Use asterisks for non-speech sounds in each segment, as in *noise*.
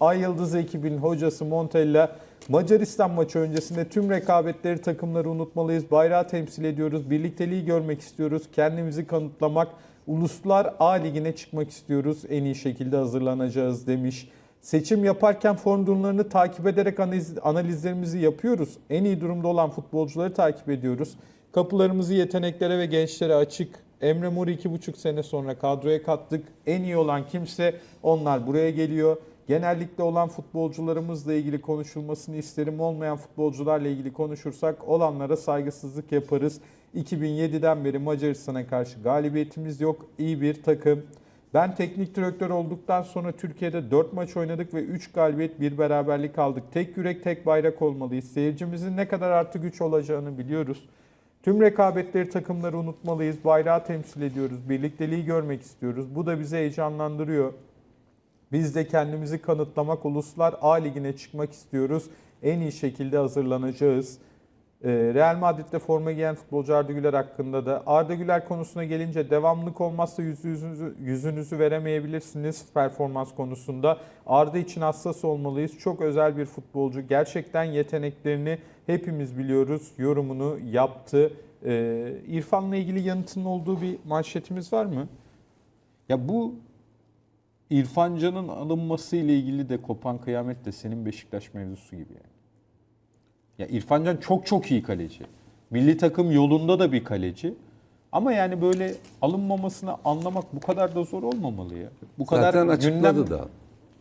Ay Yıldız ekibinin hocası Montella Macaristan maçı öncesinde tüm rekabetleri takımları unutmalıyız. Bayrağı temsil ediyoruz. Birlikteliği görmek istiyoruz. Kendimizi kanıtlamak. Uluslar A ligine çıkmak istiyoruz. En iyi şekilde hazırlanacağız demiş. Seçim yaparken form durumlarını takip ederek analiz, analizlerimizi yapıyoruz. En iyi durumda olan futbolcuları takip ediyoruz. Kapılarımızı yeteneklere ve gençlere açık. Emre Mor 2,5 sene sonra kadroya kattık. En iyi olan kimse onlar buraya geliyor. Genellikle olan futbolcularımızla ilgili konuşulmasını isterim. Olmayan futbolcularla ilgili konuşursak olanlara saygısızlık yaparız. 2007'den beri Macaristan'a karşı galibiyetimiz yok. İyi bir takım. Ben teknik direktör olduktan sonra Türkiye'de 4 maç oynadık ve 3 galibiyet bir beraberlik aldık. Tek yürek tek bayrak olmalıyız. Seyircimizin ne kadar artı güç olacağını biliyoruz. Tüm rekabetleri takımları unutmalıyız. Bayrağı temsil ediyoruz. Birlikteliği görmek istiyoruz. Bu da bizi heyecanlandırıyor. Biz de kendimizi kanıtlamak, Uluslar A Ligi'ne çıkmak istiyoruz. En iyi şekilde hazırlanacağız. Ee, Real Madrid'de forma giyen futbolcu Arda Güler hakkında da Arda Güler konusuna gelince devamlılık olmazsa yüzü yüzünüzü, yüzünüzü veremeyebilirsiniz performans konusunda. Arda için hassas olmalıyız. Çok özel bir futbolcu. Gerçekten yeteneklerini hepimiz biliyoruz. Yorumunu yaptı. Ee, İrfan'la ilgili yanıtının olduğu bir manşetimiz var mı? Ya bu İrfan Can'ın alınması ile ilgili de kopan kıyamet de senin Beşiktaş mevzusu gibi yani. Ya İrfan Can çok çok iyi kaleci. Milli takım yolunda da bir kaleci. Ama yani böyle alınmamasını anlamak bu kadar da zor olmamalı ya. Bu kadar Zaten açıkladı gündem- da.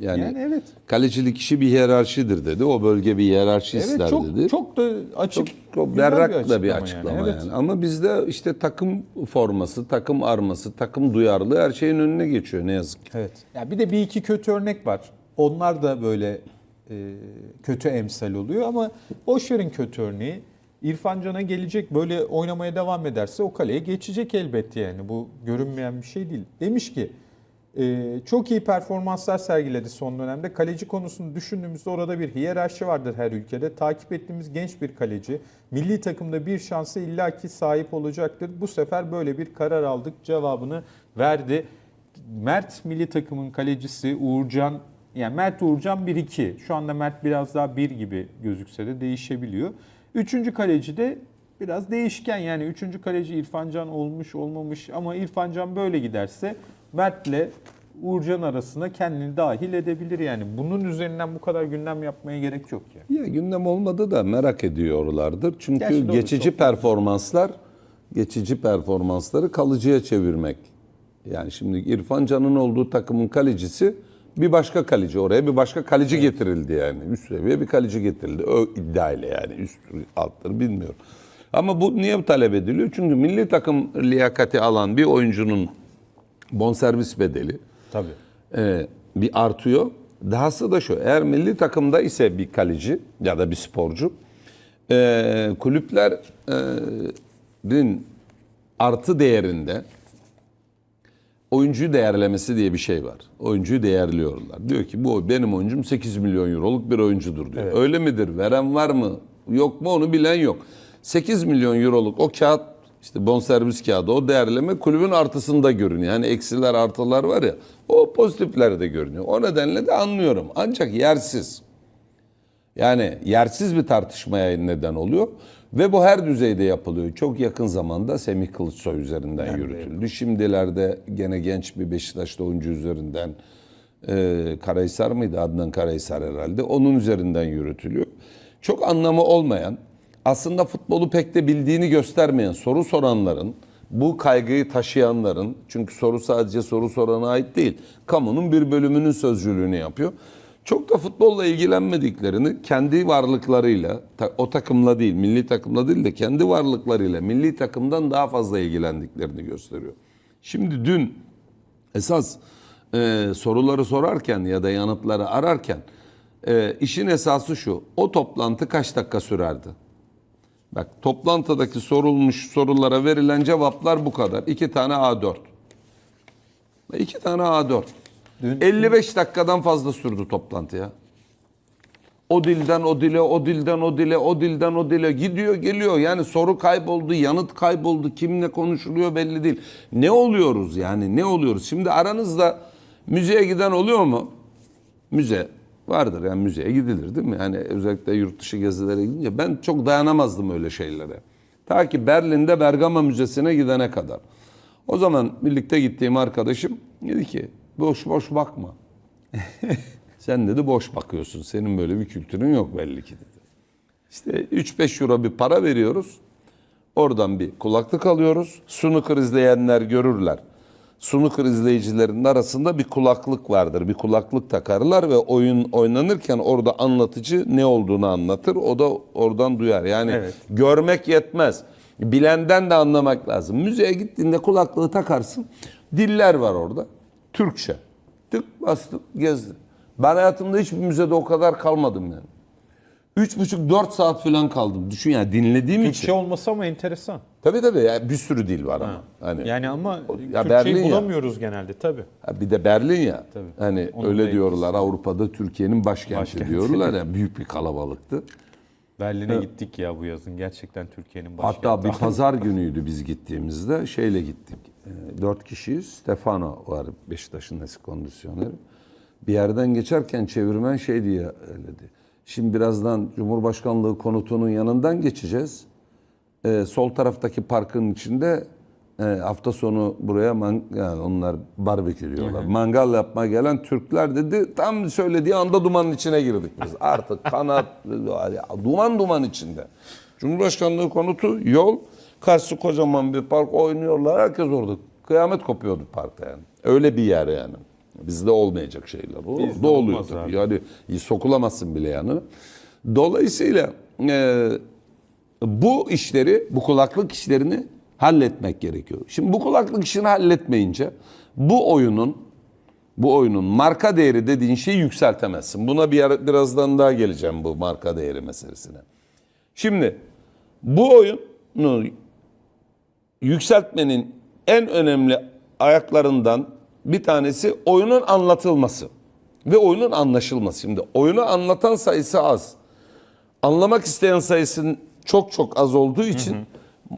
Yani, Yani evet. kalecilik işi bir hiyerarşidir dedi. O bölge bir hiyerarşi ister Evet çok dedi. çok da açık. çok, berrak da bir açıklama yani. Evet. Ama bizde işte takım forması, takım arması, takım duyarlılığı her şeyin önüne geçiyor ne yazık ki. Evet. Ya bir de bir iki kötü örnek var. Onlar da böyle e, kötü emsal oluyor ama boş verin kötü örneği. İrfan Can'a gelecek böyle oynamaya devam ederse o kaleye geçecek elbette yani. Bu görünmeyen bir şey değil. Demiş ki e, çok iyi performanslar sergiledi son dönemde. Kaleci konusunu düşündüğümüzde orada bir hiyerarşi vardır her ülkede. Takip ettiğimiz genç bir kaleci. Milli takımda bir şansı illaki sahip olacaktır. Bu sefer böyle bir karar aldık cevabını verdi. Mert milli takımın kalecisi Uğurcan yani Mert Uğurcan 1-2. Şu anda Mert biraz daha 1 gibi gözükse de değişebiliyor. Üçüncü kaleci de biraz değişken yani. Üçüncü kaleci İrfan Can olmuş olmamış ama İrfan Can böyle giderse Mert'le Uğurcan arasına kendini dahil edebilir yani. Bunun üzerinden bu kadar gündem yapmaya gerek yok yani. Ya gündem olmadı da merak ediyorlardır. Çünkü Gerçi doğru, geçici çok- performanslar geçici performansları kalıcıya çevirmek. Yani şimdi İrfan Can'ın olduğu takımın kalecisi bir başka kaleci oraya bir başka kaleci getirildi yani. Üst seviye bir kaleci getirildi. O iddiayla yani üst altları bilmiyorum. Ama bu niye talep ediliyor? Çünkü milli takım liyakati alan bir oyuncunun bonservis bedeli Tabii. e, bir artıyor. Dahası da şu, eğer milli takımda ise bir kaleci ya da bir sporcu, e, kulüplerin artı değerinde oyuncuyu değerlemesi diye bir şey var. Oyuncuyu değerliyorlar. Diyor ki bu benim oyuncum 8 milyon euroluk bir oyuncudur diyor. Öyle midir? Veren var mı? Yok mu? Onu bilen yok. 8 milyon euroluk o kağıt işte bonservis kağıdı o değerleme kulübün artısında görünüyor. Yani eksiler artılar var ya o pozitiflerde görünüyor. O nedenle de anlıyorum. Ancak yersiz. Yani yersiz bir tartışmaya neden oluyor. Ve bu her düzeyde yapılıyor. Çok yakın zamanda Semih Kılıçsoy üzerinden yürütüldü. Şimdilerde gene genç bir Beşiktaşlı oyuncu üzerinden e, Karahisar mıydı? Adnan Karahisar herhalde. Onun üzerinden yürütülüyor. Çok anlamı olmayan, aslında futbolu pek de bildiğini göstermeyen soru soranların, bu kaygıyı taşıyanların, çünkü soru sadece soru sorana ait değil, kamunun bir bölümünün sözcülüğünü yapıyor. Çok da futbolla ilgilenmediklerini kendi varlıklarıyla, o takımla değil, milli takımla değil de kendi varlıklarıyla milli takımdan daha fazla ilgilendiklerini gösteriyor. Şimdi dün esas e, soruları sorarken ya da yanıtları ararken e, işin esası şu, o toplantı kaç dakika sürerdi? Bak toplantıdaki sorulmuş sorulara verilen cevaplar bu kadar. İki tane A4. İki tane A4. Dün- 55 dakikadan fazla sürdü toplantı ya. O dilden o dile, o dilden o dile, o dilden o dile gidiyor geliyor. Yani soru kayboldu, yanıt kayboldu, kimle konuşuluyor belli değil. Ne oluyoruz yani ne oluyoruz? Şimdi aranızda müzeye giden oluyor mu? Müze. Vardır yani müzeye gidilir değil mi? Yani özellikle yurt dışı gezilere gidince ben çok dayanamazdım öyle şeylere. Ta ki Berlin'de Bergama Müzesi'ne gidene kadar. O zaman birlikte gittiğim arkadaşım dedi ki boş boş bakma. *laughs* Sen dedi boş bakıyorsun. Senin böyle bir kültürün yok belli ki dedi. İşte 3-5 euro bir para veriyoruz. Oradan bir kulaklık alıyoruz. Snooker izleyenler görürler. Snooker izleyicilerinin arasında bir kulaklık vardır. Bir kulaklık takarlar ve oyun oynanırken orada anlatıcı ne olduğunu anlatır. O da oradan duyar. Yani Evet. görmek yetmez. Bilenden de anlamak lazım. Müzeye gittiğinde kulaklığı takarsın. Diller var orada. Türkçe. Tık bastım gezdim. Ben hayatımda hiçbir müzede o kadar kalmadım yani. Üç buçuk dört saat falan kaldım. Düşün yani dinlediğim için. Türkçe olması ama enteresan. Tabii tabii yani bir sürü dil var ama. Hani Yani ama Ya Türkçeyi Berlin ya. bulamıyoruz genelde tabii. ha bir de Berlin ya. Tabii. Hani Onun öyle etkisi diyorlar Avrupa'da Türkiye'nin başkenti, Başkenti. diyorlar ya büyük bir kalabalıktı. Berlin'e gittik ya bu yazın. Gerçekten Türkiye'nin başkenti. Hatta bir *laughs* pazar günüydü biz gittiğimizde şeyle gittik. Ee, Dört kişiyiz. Stefano var Beşiktaş'ın eski kondisyoneri. Bir yerden geçerken çevirmen şey diye söyledi. Şimdi birazdan Cumhurbaşkanlığı konutunun yanından geçeceğiz. Ee, sol taraftaki parkın içinde e, hafta sonu buraya man, yani onlar barbekü diyorlar. Mangal yapmaya gelen Türkler dedi. Tam söylediği anda dumanın içine girdik biz. *laughs* Artık kanat duman duman içinde. Cumhurbaşkanlığı konutu yol. Karşı kocaman bir park oynuyorlar. Herkes orada. Kıyamet kopuyordu parkta yani. Öyle bir yer yani. Bizde olmayacak şeyler. O Bizde da oluyor tabii. Yani sokulamazsın bile yani. Dolayısıyla e, bu işleri, bu kulaklık işlerini halletmek gerekiyor. Şimdi bu kulaklık işini halletmeyince bu oyunun bu oyunun marka değeri dediğin şeyi yükseltemezsin. Buna bir yer- birazdan daha geleceğim bu marka değeri meselesine. Şimdi bu oyunu yükseltmenin en önemli ayaklarından bir tanesi oyunun anlatılması ve oyunun anlaşılması. Şimdi oyunu anlatan sayısı az. Anlamak isteyen sayısının çok çok az olduğu için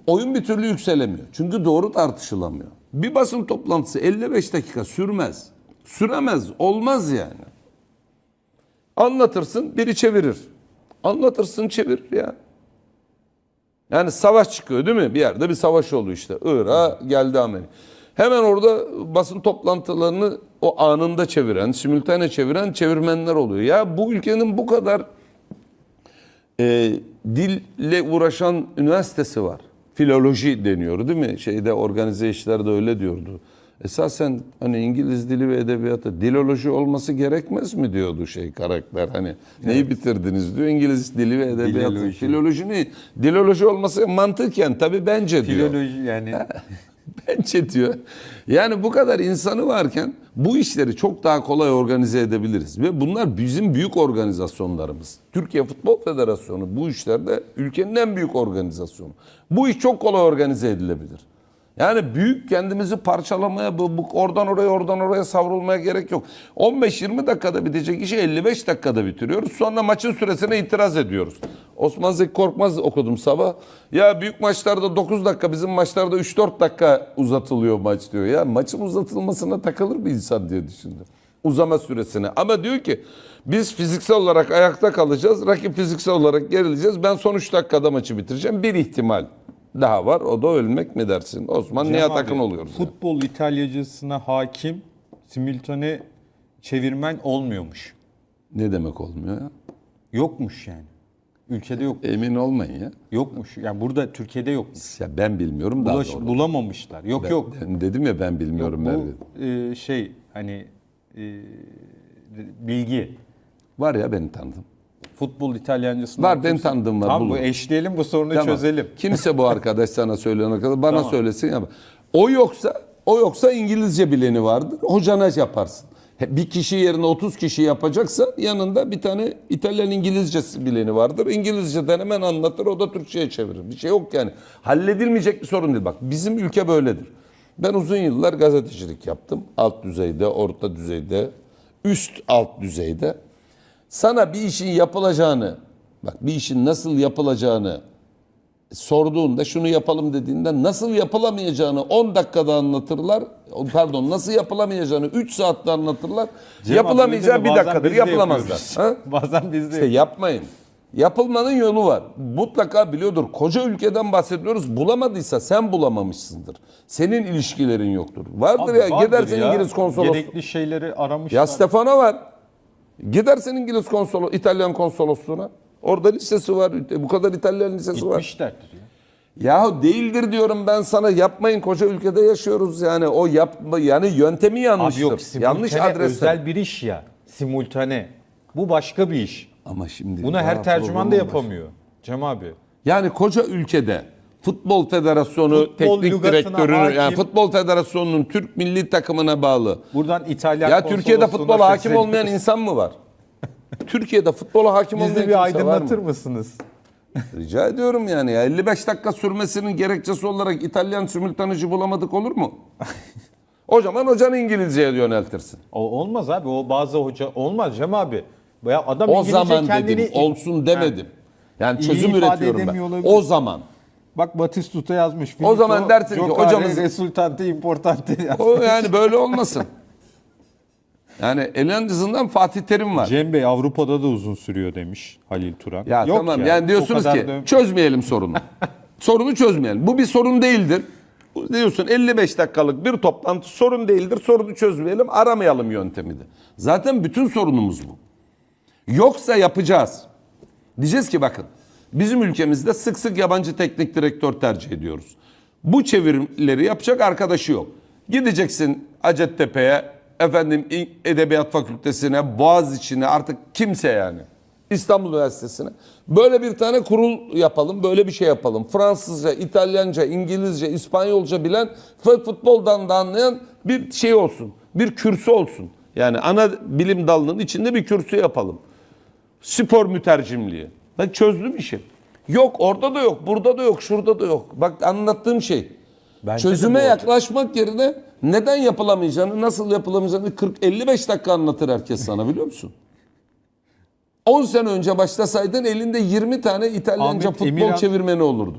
oyun bir türlü yükselemiyor. Çünkü doğru tartışılamıyor. Bir basın toplantısı 55 dakika sürmez. Süremez, olmaz yani. Anlatırsın, biri çevirir. Anlatırsın, çevirir ya. Yani savaş çıkıyor değil mi? Bir yerde bir savaş oldu işte. Irak'a geldi Amerika. Hemen orada basın toplantılarını o anında çeviren, simültane çeviren çevirmenler oluyor. Ya bu ülkenin bu kadar e, dille uğraşan üniversitesi var. Filoloji deniyor değil mi? Şeyde organize işlerde öyle diyordu. Esasen hani İngiliz dili ve edebiyatı diloloji olması gerekmez mi diyordu şey karakter. Hani neyi bitirdiniz diyor İngiliz dili ve edebiyatı. Filoloji. Filoloji ne? Diloloji olması mantıken tabii bence diyor. Filoloji yani *laughs* *laughs* Bence diyor. Yani bu kadar insanı varken bu işleri çok daha kolay organize edebiliriz. Ve bunlar bizim büyük organizasyonlarımız. Türkiye Futbol Federasyonu bu işlerde ülkenin en büyük organizasyonu. Bu iş çok kolay organize edilebilir. Yani büyük kendimizi parçalamaya, bu, bu oradan oraya oradan oraya savrulmaya gerek yok. 15-20 dakikada bitecek işi 55 dakikada bitiriyoruz. Sonra maçın süresine itiraz ediyoruz. Osman Zeki Korkmaz okudum sabah. Ya büyük maçlarda 9 dakika, bizim maçlarda 3-4 dakika uzatılıyor maç diyor. Ya maçın uzatılmasına takılır bir insan diye düşündüm. Uzama süresine. Ama diyor ki biz fiziksel olarak ayakta kalacağız. Rakip fiziksel olarak gerileceğiz. Ben son 3 dakikada maçı bitireceğim. Bir ihtimal daha var. O da ölmek mi dersin? Osman Cem Nihat Akın oluyoruz. yani. Futbol İtalyacısına hakim simültane çevirmen olmuyormuş. Ne demek olmuyor ya? Yokmuş yani. Ülkede yok. Emin olmayın ya. Yokmuş. Yani burada Türkiye'de yokmuş. Ya ben bilmiyorum daha Bulaş, doğru. bulamamışlar. Yok Ben- yok. dedim ya ben bilmiyorum Merve. Bu e, şey hani e, bilgi. Var ya beni tanıdım. Futbol İtalyancasında Var, ben tanıdığım var, Tamam bu eşleyelim bu sorunu Tamam. çözelim. *laughs* Kimse bu arkadaş sana söyleyene kadar bana Tamam. söylesin ya. O yoksa o yoksa İngilizce bileni vardır. Hocana yaparsın. Bir kişi yerine 30 kişi yapacaksa yanında bir tane İtalyan İngilizcesi bileni vardır. İngilizceden hemen anlatır o da Türkçe'ye çevirir. Bir şey yok yani. Halledilmeyecek bir sorun değil. Bak bizim ülke böyledir. Ben uzun yıllar gazetecilik yaptım. Alt düzeyde, orta düzeyde, üst alt düzeyde. Sana bir işin yapılacağını, bak bir işin nasıl yapılacağını sorduğunda şunu yapalım dediğinde nasıl yapılamayacağını 10 dakikada anlatırlar. Pardon nasıl yapılamayacağını 3 saatte anlatırlar. Cem Yapılamayacağı bir dakikadır yapılamazlar. Ha? *laughs* Bazen biz de İşte yapmayın. Yapılmanın yolu var. Mutlaka biliyordur. Koca ülkeden bahsediyoruz. Bulamadıysa sen bulamamışsındır. Senin ilişkilerin yoktur. Vardır Abi ya. vardır Gidersin ya. İngiliz konsolos. Gerekli şeyleri aramışlar. Ya Stefano var. Gidersin İngiliz konsolo, İtalyan konsolosluğuna. Orada lisesi var. Bu kadar İtalyan lisesi var. Gitmişlerdir ya. Yahu değildir diyorum ben sana. Yapmayın koca ülkede yaşıyoruz yani. O yapma yani yöntemi yanlıştır. Abi yok simultane Yanlış adreste. özel bir iş ya. Simultane. Bu başka bir iş. Ama şimdi Bunu daha her tercüman da programın başı. yapamıyor. Cem abi. Yani koca ülkede Futbol Federasyonu Futbol teknik lügatına direktörü hakim. yani Futbol Federasyonu'nun Türk milli takımına bağlı. Buradan İtalyan Ya Türkiye'de futbola hakim olmayan insan mı var? *laughs* Türkiye'de futbola hakim Bizi olmayan bir aydınlatır mı? mısınız? Rica ediyorum yani. ya. 55 dakika sürmesinin gerekçesi olarak İtalyan simültanıcı bulamadık olur mu? *laughs* o zaman hocanı İngilizceye yöneltirsin. O olmaz abi. O bazı hoca olmaz Cem abi. Ya adam O İngilizce zaman kendini dedim, olsun demedim. Yani İyi çözüm üretiyorum ben. olabilir. O zaman. Bak Batistuta yazmış. O zaman dersin ki, hocamız- Resultante importante. O yani böyle olmasın. Yani elin dizından Fatih Terim var. Cem Bey Avrupa'da da uzun sürüyor demiş Halil Turan. Ya Yok tamam ya, yani diyorsunuz ki da- çözmeyelim sorunu. *laughs* sorunu çözmeyelim. Bu bir sorun değildir. Diyorsun 55 dakikalık bir toplantı sorun değildir. Sorunu çözmeyelim, aramayalım yöntemi de. Zaten bütün sorunumuz bu. Yoksa yapacağız. Diyeceğiz ki bakın bizim ülkemizde sık sık yabancı teknik direktör tercih ediyoruz. Bu çevirileri yapacak arkadaşı yok. Gideceksin Hacettepe'ye, efendim Edebiyat Fakültesine, Boğaziçi'ne artık kimse yani. İstanbul Üniversitesi'ne. Böyle bir tane kurul yapalım, böyle bir şey yapalım. Fransızca, İtalyanca, İngilizce, İspanyolca bilen futboldan da anlayan bir şey olsun. Bir kürsü olsun. Yani ana bilim dalının içinde bir kürsü yapalım. Spor mütercimliği. Ben çözdüm işi. Yok orada da yok, burada da yok, şurada da yok. Bak anlattığım şey. Bence Çözüme yaklaşmak yerine neden yapılamayacağını, nasıl yapılamayacağını 40-55 dakika anlatır herkes sana biliyor musun? *laughs* 10 sene önce başlasaydın elinde 20 tane İtalyanca Ahmet futbol Emirhan- çevirmeni olurdu.